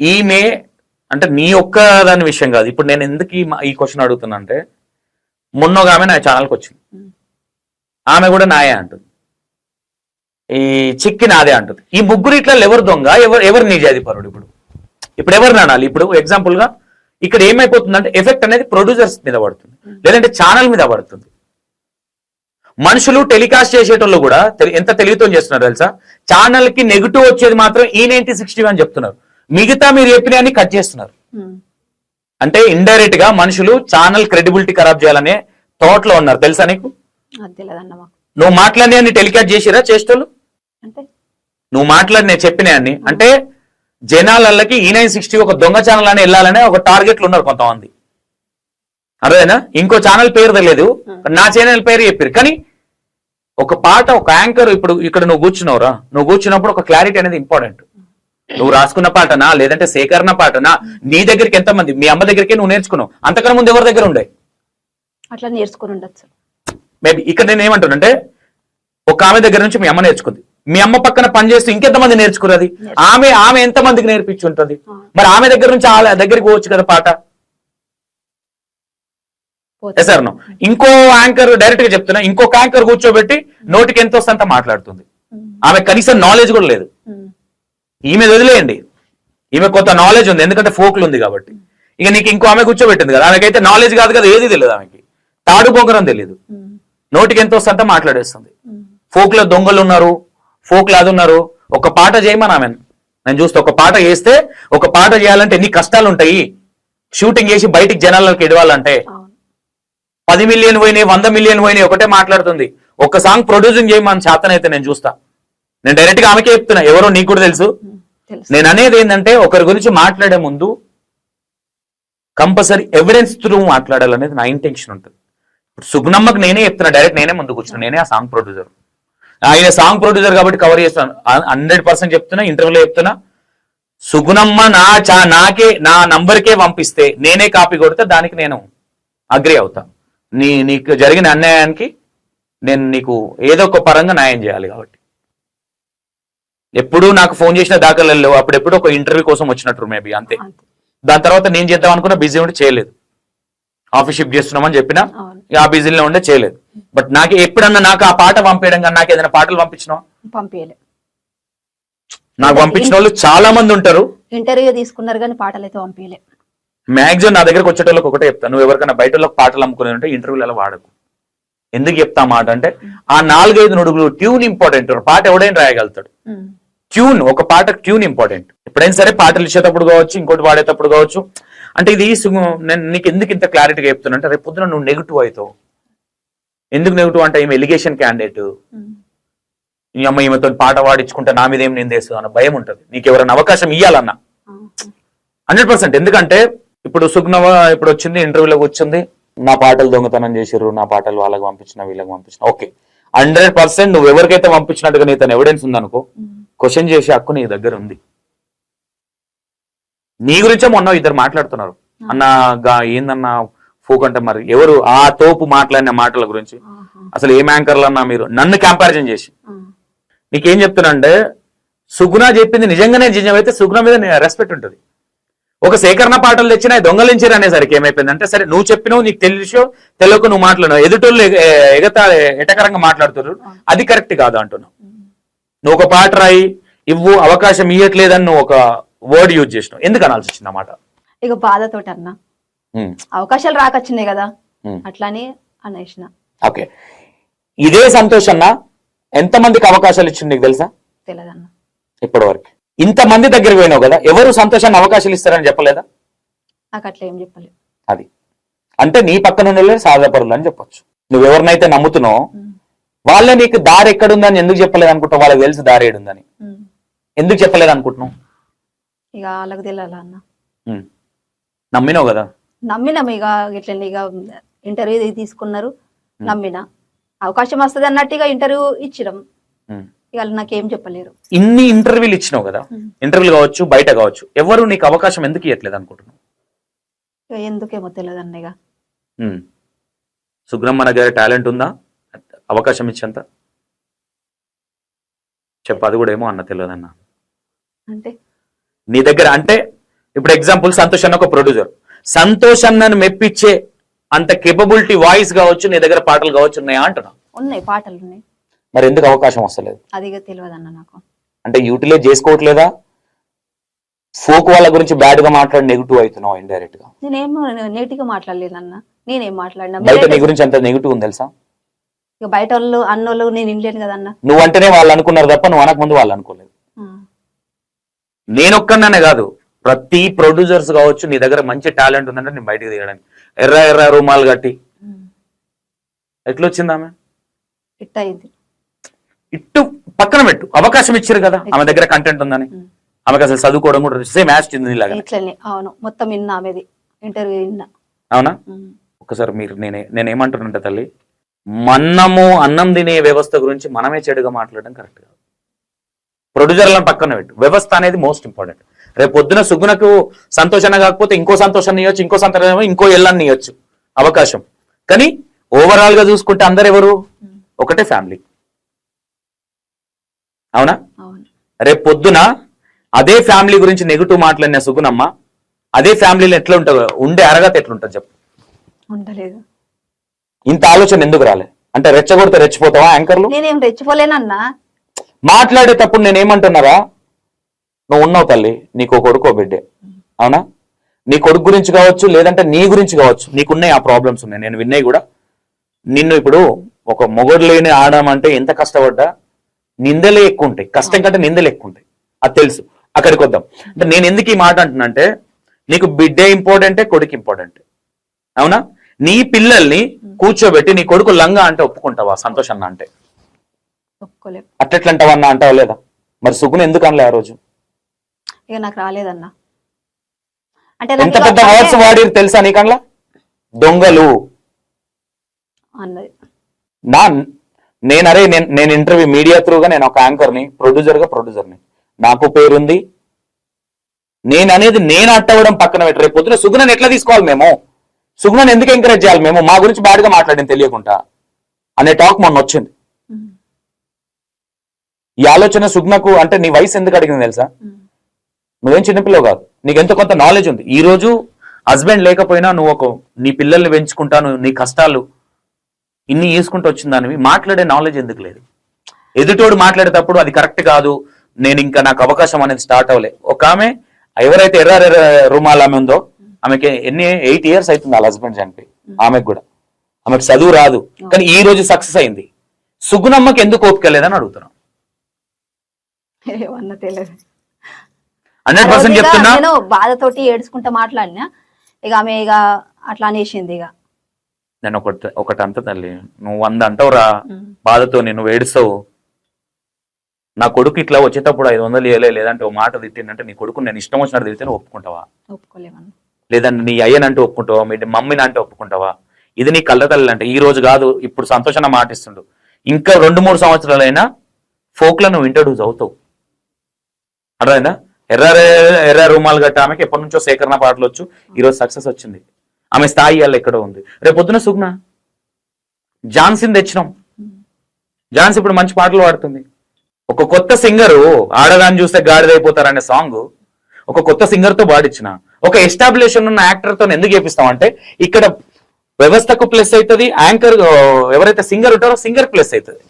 ఈమె అంటే నీ ఒక్క దాని విషయం కాదు. ఇప్పుడు నేను ఎందుకు ఈ క్వశ్చన్ అడుగుతున్నా అంటే మొన్న ఒక ఆమె నా ఛానల్కి వచ్చింది. ఆమె కూడా నాయే అంటుంది. ఈ చిక్కి నాదే అంటుంది. ఈ ముగ్గురు ఇట్లా ఎవరు దొంగ? ఎవరు ఎవరు నిజాధిపరుడు ఇప్పుడు? ఇప్పుడు ఎవరిని అనాలి? ఇప్పుడు ఎగ్జాంపుల్గా ఇక్కడ ఏమైపోతుందంటే ఎఫెక్ట్ అనేది ప్రొడ్యూసర్స్ మీద పడుతుంది. లేదంటే ఛానల్ మీద పడుతుంది. మనుషులు టెలికాస్ట్ చేసేటోళ్ళు కూడా ఎంత తెలివితో చేస్తున్నారు తెలుసా? ఛానల్కి నెగిటివ్ వచ్చేది మాత్రం ఈ నైన్టీ సిక్స్టీ అని చెప్తున్నారు. మిగతా మీరు చెప్పినవన్నీ కట్ చేస్తున్నారు. ఉమ్. అంటే ఇండైరెక్ట్గా మనుషులు ఛానల్ క్రెడిబిలిటీ ఖరాబ్ చేయాలనే థాట్లో ఉన్నారు. తెలుసా నీకు? నువ్వు మాట్లాడిన టెలికాస్ట్ చేసిరా అంటే? నువ్వు మాట్లాడి నేను చెప్పినాయన్ని అంటే జనాలకి ఈ నైన్ సిక్స్టీ ఒక దొంగ ఛానల్ అని వెళ్ళాలనే ఒక టార్గెట్లు ఉన్నారు కొంతమంది. అర్థమైనా ఇంకో ఛానల్ పేరు తెలియదు. నా ఛానల్ పేరు చెప్పారు కానీ ఒక పాట ఒక యాంకర్ ఇప్పుడు ఇక్కడ నువ్వు కూర్చున్నావురా. నువ్వు కూర్చున్నప్పుడు ఒక క్లారిటీ అనేది ఇంపార్టెంట్ నువ్వు రాసుకున్న పాటనా? లేదంటే సేకరణ పాటనా? నీ దగ్గరికి ఎంతమంది? మీ అమ్మ దగ్గరికి నువ్వు నేర్చుకున్నావు. అంతకన్నా ముందు ఎవరి దగ్గర ఉండే? అట్లా నేర్చుకుని ఉండొచ్చు. మేబీ ఇక్కడ నేను ఏమంటానంటే ఒక ఆమె దగ్గర నుంచి మీ అమ్మ నేర్చుకుంది. మీ అమ్మ పక్కన పని చేస్తూ ఇంకెంతమంది నేర్చుకున్నది ఆమె ఆమె ఎంతమందికి నేర్పించి ఉంటుంది? మరి ఆమె దగ్గర నుంచి ఆ దగ్గరికి పోవచ్చు కదా పాట? నో ఇంకో యాంకర్ డైరెక్ట్గా చెప్తున్నా ఇంకొక యాంకర్ కూర్చోబెట్టి నోటికి ఎంత వస్తే అంత మాట్లాడుతుంది. ఆమె కనీసం నాలెడ్జ్ కూడా లేదు. ఈమె వదిలేయండి. ఈమె కొంత నాలెడ్జ్ ఉంది ఎందుకంటే ఫోక్లు ఉంది కాబట్టి. ఇక నీకు ఇంకో ఆమె కూర్చోబెట్టింది కదా ఆమెకైతే నాలెడ్జ్ కాదు కదా ఏది తెలియదు ఆమెకి. తాడు పొంగరం తెలియదు. నోటికి ఎంత అంత మాట్లాడేస్తుంది. ఉమ్. ఫోక్లో దొంగలు ఉన్నారు ఫోక్లో అది ఉన్నారు. ఒక పాట చేయమని ఆమె నేను చూస్తే ఒక పాట చేస్తే ఒక పాట చేయాలంటే ఎన్ని కష్టాలు ఉంటాయి షూటింగ్ చేసి బయటికి జనాలకు ఎడవాలంటే అవును. పది మిలియన్ పోయినాయి వంద మిలియన్ పోయినాయి ఒకటే మాట్లాడుతుంది. ఒక సాంగ్ ప్రొడ్యూసింగ్ చేయమని చేతనైతే నేను చూస్తా. నేను డైరెక్ట్గా ఆమెకే చెప్తున్నా ఎవరో నీకు కూడా. తెలుసు. నేను అనేది ఏంటంటే ఒకరి గురించి మాట్లాడే ముందు కంపల్సరీ ఎవిడెన్స్ త్రూ మాట్లాడాలనేది నా ఇంటెన్షన్ ఉంటుంది. ఇప్పుడు సుగ్నమ్మకి నేనే చెప్తున్నా డైరెక్ట్ నేనే ముందు కూర్చున్నా నేనే ఆ సాంగ్ ప్రొడ్యూసర్. ఆయన సాంగ్ ప్రొడ్యూసర్ కాబట్టి కవర్ చేస్తాను హండ్రెడ్ పర్సెంట్ చెప్తున్నా ఇంటర్వ్యూలో చెప్తున్నా. సుగుణమ్మ నా చా నాకే నా నంబర్కే పంపిస్తే నేనే కాపీ కొడితే దానికి నేను అగ్రి అవుతా. నీ నీకు జరిగిన అన్యాయానికి నేను నీకు ఏదో ఒక పరంగా న్యాయం చేయాలి కాబట్టి. ఎప్పుడు నాకు ఫోన్ చేసిన దాఖలు లేవు. అప్పుడెప్పుడు ఒక ఇంటర్వ్యూ కోసం వచ్చినట్టు మేబీ అంతే. దాని తర్వాత నేను చేద్దాం అనుకున్నా బిజీ ఉండి చేయలేదు. ఆఫీస్ షిఫ్ట్ చేస్తున్నామని చెప్పినా ఆ బిజీలో ఉండే చేయలేదు. బట్ నాకు ఎప్పుడన్నా నాకు ఆ పాట పంపించడం కానీ నాకు ఏదైనా పాటలు పంపించలే నాకు పంపించిన వాళ్ళు చాలా మంది ఉంటారు. ఇంటర్వ్యూ తీసుకున్నారు కానీ పాటలు అయితే పంపించలే మ్యాక్సిమం నా దగ్గరకు వచ్చేటోళ్ళకి ఒకటే చెప్తాను నువ్వు ఎవరికైనా బయట వాళ్ళకి పాటలు అమ్ముకునే ఉంటే ఇంటర్వ్యూలలో వాడకు. ఎందుకు చెప్తా మాట అంటే ఆ నాలుగైదు నుడుగులు ట్యూన్ ఇంపార్టెంట్. పాట ఎవడైనా రాయగలుగుతాడు. ట్యూన్ ఒక పాట ట్యూన్ ఇంపార్టెంట్ ఎప్పుడైనా సరే పాటలు ఇచ్చేటప్పుడు కావచ్చు ఇంకోటి పాడేటప్పుడు కావచ్చు. అంటే ఇది నేను నీకు ఎందుకు ఇంత క్లారిటీగా చెప్తున్నా అంటే రేపు పొద్దున నువ్వు నెగిటివ్ అవుతావు. ఎందుకు నెగిటివ్ అంటే ఈమె ఎలిగేషన్ క్యాండిడేట్ ఉమ్. ఈ అమ్మ ఈమెతో పాట పాడించుకుంటే నా మీద ఏం నిందేస్తుంది అన్న భయం ఉంటుంది. నీకు ఎవరైనా అవకాశం ఇవ్వాలన్నా హండ్రెడ్ పర్సెంట్ ఎందుకంటే ఇప్పుడు సుగ్నవ ఇప్పుడు వచ్చింది ఇంటర్వ్యూలోకి వచ్చింది. నా పాటలు దొంగతనం చేసిర్రు నా పాటలు వాళ్ళకి పంపించిన వీళ్ళకి పంపించిన. ఓకే. హండ్రెడ్ పర్సెంట్ నువ్వు ఎవరికైతే పంపించినట్టుగా నీ తన ఎవిడెన్స్ ఉందనుకో hmm. క్వశ్చన్ చేసే హక్కు నీ దగ్గర ఉంది. నీ గురించే మొన్న ఇద్దరు మాట్లాడుతున్నారు. అన్న ఏందన్నా ఫోక్ అంటే మరి ఎవరు ఆ తోపు మాట్లాడిన మాటల గురించి. అసలు ఏం యాంకర్లు అన్నా మీరు? నన్ను కంపారిజన్ చేసి. నీకేం చెప్తున్నా అంటే సుగుణ చెప్పింది నిజంగానే నిజమైతే సుగుణ మీద రెస్పెక్ట్ ఉంటుంది. ఒక సేకరణ పాటలు తెచ్చినా దొంగలించారు అనేసరికి ఏమైపోయిందంటే సరే నువ్వు చెప్పినావు నీకు తెలుసో తెలియక నువ్వు మాట్లాడినావు. ఎదుటోళ్ళు ఎగ- ఎగతా ఎటకరంగా మాట్లాడుతున్నారు. అది కరెక్ట్ కాదు అంటున్నావు. నువ్వు ఒక పాట రాయి ఇవ్వు అవకాశం ఇవ్వట్లేదని నువ్వు ఒక వర్డ్ యూజ్ చేసినావు. ఎందుకు అనాల్సి వచ్చింది అన్నమాట ఇక బాధతోటి అన్న ఉమ్, అవకాశాలు రాకొచ్చినాయి కదా. ఉమ్. అట్లానే అనేసిన. ఓకే ఇదే సంతోష్ అన్న ఎంతమందికి అవకాశాలు ఇచ్చింది నీకు తెలుసా? తెలియదన్న ఇప్పటి వరకు ఇంతమంది దగ్గరికి పోయినావు కదా ఎవరు సంతోషాన్ని అవకాశాలు ఇస్తారని చెప్పలేదా? నాకు అట్లా ఏం చెప్పలేదు. అది. అంటే నీ పక్కన ఉన్న సాధాపరులు అని చెప్పొచ్చు. నువ్వు ఎవరినైతే నమ్ముతున్నావు ఉమ్. వాళ్ళే నీకు దారి ఎక్కడుందని ఎందుకు చెప్పలేదు అనుకుంటావు? వాళ్ళకి తెలుసు దారి ఏడుందని. ఎందుకు చెప్పలేదు అనుకుంటున్నావు? ఇక వాళ్ళకి తెలియాల అన్న? ఉమ్. నమ్మినావు కదా? నమ్మినాం ఇక ఇట్లా ఇక ఇంటర్వ్యూ తీసుకున్నారు నమ్మిన. అవకాశం వస్తుంది అన్నట్టు ఇక ఇంటర్వ్యూ ఇచ్చినాం. ఇక నాకేం చెప్పలేరు. ఇన్ని ఇంటర్వ్యూలు ఇచ్చినావు కదా. ఇంటర్వ్యూలు కావచ్చు బయట కావచ్చు ఎవరు నీకు అవకాశం ఎందుకు ఇవ్వట్లేదు అనుకుంటున్నావు? ఎందుకేమో తెలియదన్న ఇక. ఉమ్. సుబ్రహ్మణ్య గారి టాలెంట్ ఉందా? అవకాశం ఇచ్చేంత? చెప్పు అది కూడా ఏమో అన్న తెలియదన్న. అంటే? నీ దగ్గర అంటే ఇప్పుడు ఎగ్జాంపుల్ సంతోష్ అన్న ఒక ప్రొడ్యూసర్ సంతోష్ అన్నను మెప్పించే అంత కేపబిలిటీ వాయిస్ కావచ్చు నీ దగ్గర పాటలు కావచ్చు ఉన్నాయా అంటున్నా? ఉన్నాయి పాటలు ఉన్నాయి మరి ఎందుకు అవకాశం వస్తలేదు అదిగా తెలియదు అన్న నాకు. అంటే యూటిలైజ్ చేసుకోవట్లేదా? ఫోక్ వాళ్ళ గురించి బ్యాడ్గా మాట్లాడి నెగిటివ్ అవుతున్నావు ఇండైరెక్ట్గా నేనేం నేటిగా మాట్లాడలేదన్న. నేనేం మాట్లాడినా? బయట నీ గురించి అంత నెగిటివ్ ఉంది తెలుసా? ఇక బయట వాళ్ళు అన్నోళ్ళు నేను వినలేను కదన్న నువ్వు అంటేనే వాళ్ళు అనుకున్నారు తప్ప నువ్వు అనక ముందు వాళ్ళు అనుకోలేదు. ఆ. నేను ఒక్కనే కాదు ప్రతి ప్రొడ్యూసర్స్ కావచ్చు నీ దగ్గర మంచి టాలెంట్ ఉందంటే నేను బయటకు తీయడానికి. ఎర్ర ఎర్ర రూమాలు కట్టి. ఉమ్. ఎట్లా వచ్చింది ఆమె? ఇట్ట అయింది ఇట్టు పక్కన పెట్టు అవకాశం ఇచ్చారు కదా ఆమె దగ్గర కంటెంట్ ఉందని. ఆమెకు అసలు చదువుకోవడం కూడా సేమ్ యాస్ట్ ఇట్లనే అవును మొత్తం విన్నా ఆమెది ఇంటర్వ్యూ విన్నా. అవునా. ఒకసారి మీరు నేనే నేను ఏమంటున్నానంటే తల్లి మన్నము అన్నం తినే వ్యవస్థ గురించి మనమే చెడుగా మాట్లాడడం కరెక్ట్ కాదు. ప్రొడ్యూసర్లను పక్కన పెట్టు. వ్యవస్థ అనేది మోస్ట్ ఇంపార్టెంట్. రేపు పొద్దున సుగుణకు సంతోషాన్ని కాకపోతే ఇంకో సంతోషాన్ని ఇవ్వచ్చు ఇంకో సంతోషం ఇంకో ఎల్లాన్ని ఇవ్వచ్చు అవకాశం. కానీ ఓవరాల్గా చూసుకుంటే అందరు ఎవరు ఒకటే ఫ్యామిలీ. అవునా? అవును. రేపు పొద్దున అదే ఫ్యామిలీ గురించి నెగిటివ్ మాట్లాడిన సుగుణమ్మ అదే ఫ్యామిలీలో ఎట్లా ఉంటుంది ఉండే అరగత ఎట్లుంటుంది చెప్పు. ఉండలేదు. ఇంత ఆలోచన ఎందుకు రాలే? అంటే రెచ్చగొడితే రెచ్చిపోతావా యాంకర్లు? నేనేం రెచ్చిపోలేనన్నా. మాట్లాడేటప్పుడు నేను ఏమంటున్నారా నువ్వు ఉన్నావు తల్లి నీకు కొడుకు బిడ్డే. అవునా? నీ కొడుకు గురించి కావచ్చు లేదంటే నీ గురించి కావచ్చు నీకున్నాయి ఆ ప్రాబ్లమ్స్ ఉన్నాయి. నేను విన్నాయి కూడా. నిన్ను ఇప్పుడు ఒక మొగడు లేని ఆడమంటే ఎంత కష్టపడ్డా? నిందలే ఎక్కువ ఉంటాయి. కష్టం కంటే నిందలు ఎక్కువ ఉంటాయి. అది తెలుసు. అక్కడికి వద్దాం. అంటే నేను ఎందుకు ఈ మాట అంటున్నా నీకు బిడ్డే ఇంపార్టెంటే కొడుకు ఇంపార్టెంట్ అవునా? నీ పిల్లల్ని కూర్చోబెట్టి నీ కొడుకు లంగా అంటే ఒప్పుకుంటావా? సంతోష్ అన్న అంటే. అట్లెట్లంటావా అన్న అంటావా లేదా? మరి సుగుణ ఎందుకు అనలే ఆ రోజు? ఇక నాకు రాలేదన్నా. అంటే ఎంత పెద్ద వర్డ్స్ వాడిరు తెలుసా నీకన్లా దొంగలు. అన్నది. నా నేను అరే నేను నేను ఇంటర్వ్యూ మీడియా త్రూగా నేను ఒక యాంకర్ని ప్రొడ్యూసర్గా ప్రొడ్యూసర్ని నాకు పేరుంది. నేను అనేది నేను అట్టవడం పక్కన పెట్టి. రేపు పొద్దున సుగుణని ఎట్లా తీసుకోవాలి మేము? సుగుణాన్ని ఎందుకు ఎంకరేజ్ చేయాలి? మేము మా గురించి బ్యాడ్గా మాట్లాడింది తెలియకుండా అనే టాక్ మొన్న వచ్చింది. ఈ ఆలోచన సుగ్నకు అంటే నీ వయసు ఎందుకు అడిగింది తెలుసా? నువ్వేం చిన్నపిల్లవు కాదు. నీకు ఎంతో కొంత నాలెడ్జ్ ఉంది. ఈ రోజు హస్బెండ్ లేకపోయినా నువ్వు ఒక నీ పిల్లల్ని పెంచుకుంటాను నీ కష్టాలు ఇన్ని చేసుకుంటూ వచ్చిందానివి మాట్లాడే నాలెడ్జ్ ఎందుకు లేదు? ఎదుటోడు మాట్లాడేటప్పుడు అది కరెక్ట్ కాదు నేను ఇంకా నాకు అవకాశం అనేది స్టార్ట్ అవ్వలే. ఒక ఆమె ఎవరైతే ఎర్ర ఎర్ర ఆమె ఉందో ఆమెకి ఎన్ని ఎయిట్ ఇయర్స్ అవుతుంది వాళ్ళ హస్బెండ్ చనిపోయి. ఆమెకు కూడా. ఆమెకు చదువు రాదు. కానీ ఈ రోజు సక్సెస్ అయింది. సుగుణమ్మకి ఎందుకు ఓపిక లేదని అడుగుతున్నాం. హండ్రెడ్ పర్సెంట్ చెప్తున్నా. నేను బాధతోటి ఏడ్చుకుంటా మాట్లాడినా. ఇక ఆమె ఇక అట్లా అనేసింది ఇక. నేను ఒకటి ఒకటి అంత తల్లి నువ్వు వంద అంటావురా. ఉమ్. బాధతో నేను ఏడుస్తావు. నా కొడుకు ఇట్లా వచ్చేటప్పుడు ఐదు వందలు ఇవ్వలే లేదంటే ఓ మాట తిట్టిందంటే నీ కొడుకు నేను ఇష్టం వచ్చినట్టు తిడితే ఒప్పుకుంటావా? ఒప్పుకోలేమన్నా. లేదంటే నీ అయ్యనంటూ ఒప్పుకుంటావా? మీ మమ్మీని అంటే ఒప్పుకుంటావా? ఇది నీ కళ్ళతల్లి అంటే ఈ రోజు కాదు ఇప్పుడు సంతోషంగా మాటిస్తుండు ఇంకా రెండు మూడు సంవత్సరాలైనా ఫోక్లో నువ్వు ఇంట్రడ్యూస్ అవుతావు అర్థమైందా? ఎర్ర ఎర్ర రూమాలు గట్ట ఆమెకి ఎప్పటి నుంచో సేకరణ పాటలు వచ్చు. ఈరోజు సక్సెస్ వచ్చింది. ఆమె స్థాయి అలా ఎక్కడో ఉంది. రేపు పొద్దున సుగ్న జాన్సీని తెచ్చినాం. జాన్స్ ఇప్పుడు మంచి పాటలు పాడుతుంది. ఒక కొత్త సింగరు ఆడదాన్ని చూస్తే గాడిదైపోతారనే సాంగ్ ఒక కొత్త సింగర్తో పాడిచ్చిన. ఒక ఎస్టాబ్లిషన్ ఉన్న యాక్టర్తో ఎందుకు చేపిస్తాం అంటే ఇక్కడ వ్యవస్థకు ప్లస్ అవుతుంది యాంకర్ ఎవరైతే సింగర్ ఉంటారో సింగర్ ప్లస్ అవుతుంది.